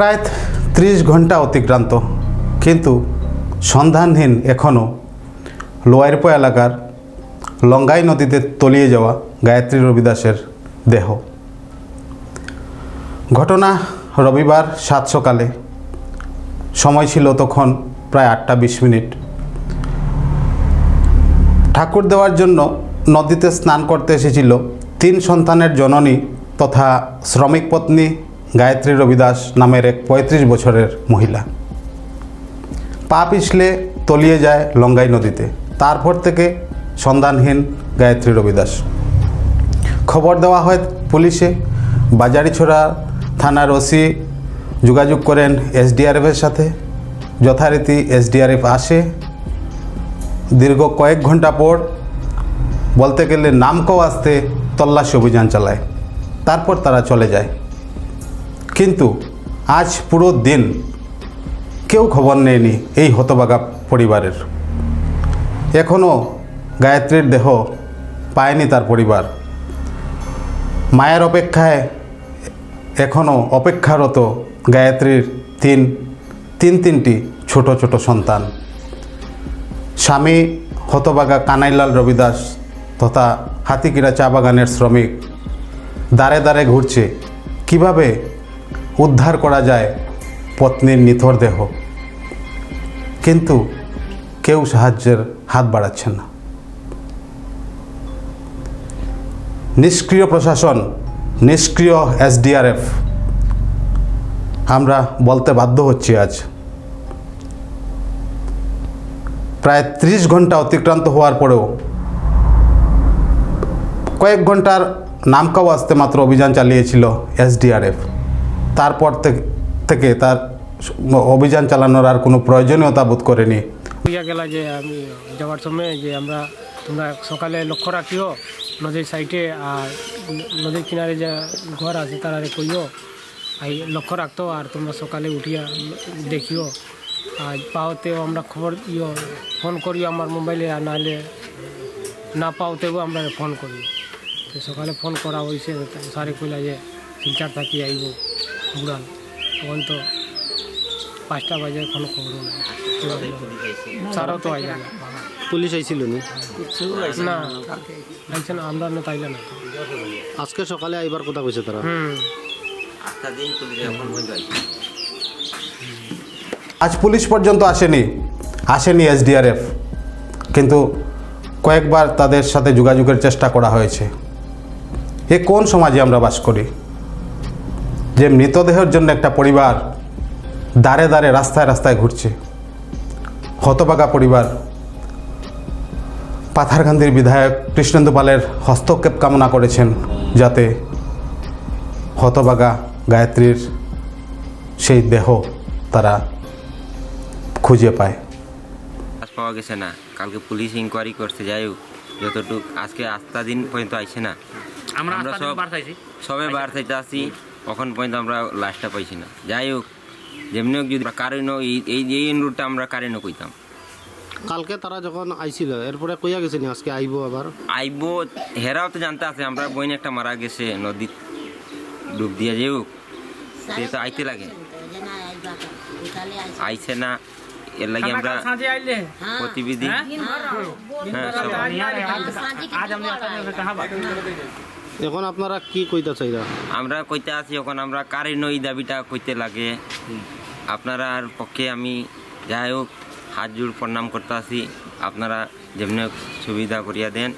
প্রায় ত্রিশ ঘণ্টা অতিক্রান্ত। কিন্তু সন্ধানহীন এখনও লোয়ারপো এলাকার লঙ্গাই নদীতে তলিয়ে যাওয়া গায়ত্রী রবিদাসের দেহ। ঘটনা রবিবার সাত সকালে সময় ছিল তখন প্রায় আটটা বিশ মিনিট। ঠাকুর দেওয়ার জন্য নদীতে স্নান করতে এসেছিল তিন সন্তানের জননী তথা শ্রমিক পত্নী গায়ত্রী রবিদাস নামের এক পঁয়ত্রিশ বছরের মহিলা। পা পিছলে তলিয়ে যায় লঙ্গাই নদীতে। তারপর থেকে সন্ধানহীন গায়ত্রী রবিদাস। খবর দেওয়া হয় পুলিশে। বাজারিছড়া থানার ওসি যোগাযোগ করেন এসডিআরএফের সাথে। যথারীতি এসডিআরএফ আসে। দীর্ঘ কয়েক ঘণ্টা পর বলতে গেলে নামকও আসতে তল্লাশি অভিযান চালায়। তারপর তারা চলে যায়। কিন্তু আজ পুরো দিন কেউ খবর নেয়নি এই হতবাগা পরিবারের। এখনও গায়ত্রীর দেহ পায়নি তার পরিবার। মায়ের অপেক্ষায় এখনও অপেক্ষারত গায়ত্রীর তিন তিন তিনটি ছোট ছোট সন্তান। স্বামী হতবাগা কানাইলাল রবিদাস তথা হাতিকিরা চা বাগানের শ্রমিক। দাঁড়ে দাঁড়ে ঘুরছে। কীভাবে উদ্ধার করা যায় পত্নীর নিথর দেহ। কিন্তু কেউ সাহায্যের হাত বাড়াচ্ছে না। নিষ্ক্রিয় প্রশাসন, নিষ্ক্রিয় এসডিআরএফ, আমরা বলতে বাধ্য হচ্ছি আজ। প্রায় ত্রিশ ঘণ্টা অতিক্রান্ত হওয়ার পরেও কয়েক ঘণ্টার নামকাও আসতে মাত্র অভিযান চালিয়েছিল এসডিআরএফ। তারপর থেকে- তার অভিযান চালানোর আর কোনো প্রয়োজনীয়তা বোধ করেনি। হইয়া গেল যে আমি যাওয়ার সময় যে আমরা, তোমরা সকালে লক্ষ্য রাখিও, নদীর সাইডে আর নদীর কিনারে যে ঘর আছে তারা কইও আর লক্ষ্য রাখতো আর তোমরা সকালে উঠিয়া দেখিও। আর পাওতেও আমরা খবর ইয়ে ফোন করিও আমার মোবাইলে আর নাহলে না পাওতেও আমরা ফোন করি। তো সকালে ফোন করা হয়েছে সারে কইলা যে শিলচার থাকি আইব। উড়াল তখন তো পাঁচটা বাজে কোনো খবর নাই। সারাও তো আইলা না। পুলিশ আইছিল নি? না আইছে না আমরা না তাইলে না। আজকে সকালে আইবার কথা কইছে তারা? হুম। আজ পুলিশ পর্যন্ত আসেনি আসেনি এসডিআরএফ। কিন্তু কয়েকবার তাদের সাথে যোগাযোগের চেষ্টা করা হয়েছে। এ কোন সমাজে আমরা বাস করি? যে মৃতদেহের জন্য একটা পরিবার দাঁড়ে দাঁড়ে রাস্তায় রাস্তায় ঘুরছে। হতবাগা পরিবার। পাথারকান্দির বিধায়ক কৃষ্ণেন্দু পালের হস্তক্ষেপ কামনা করেছেন যাতে হতবাগা গায়ত্রীর সেই দেহ তারা খুঁজে পায়। পাওয়া গেছে না। কালকে পুলিশ ইনকোয়ারি করতে যাই হোক যতটুক আজকে আস্থা দিন পর্যন্ত আইছে না। আমরা সবে বার চাইতে আসি। এখন পর্যন্ত আমরা লাশটা পাইছি না। যাই হোক যেমনি হোক যদি কারণ এই এই এই রুটটা আমরা কারণ কইতাম। কালকে তারা যখন আইছিল এরপরে কইয়া গেছে নি আজকে আইব আবার? আইব হেরাও তো জানতে আছে আমরা বইন একটা মারা গেছে নদীত ডুব দিয়ে যাই হোক সে তো আইতে লাগে। আইছে না এর লাগে আমরা আইলে। প্রতিবিধি। হ্যাঁ। এখন আপনারা কি কইতা চাইরা? আমরা কইতে আছি, এখন আমরা কারেন্ট এই দাবিটা কইতে লাগে। আপনারা আর পক্ষে আমি যাই হোক, হাত জোর প্রণাম করতে আছি। আপনারা যেমনি সুবিধা করিয়া দেন।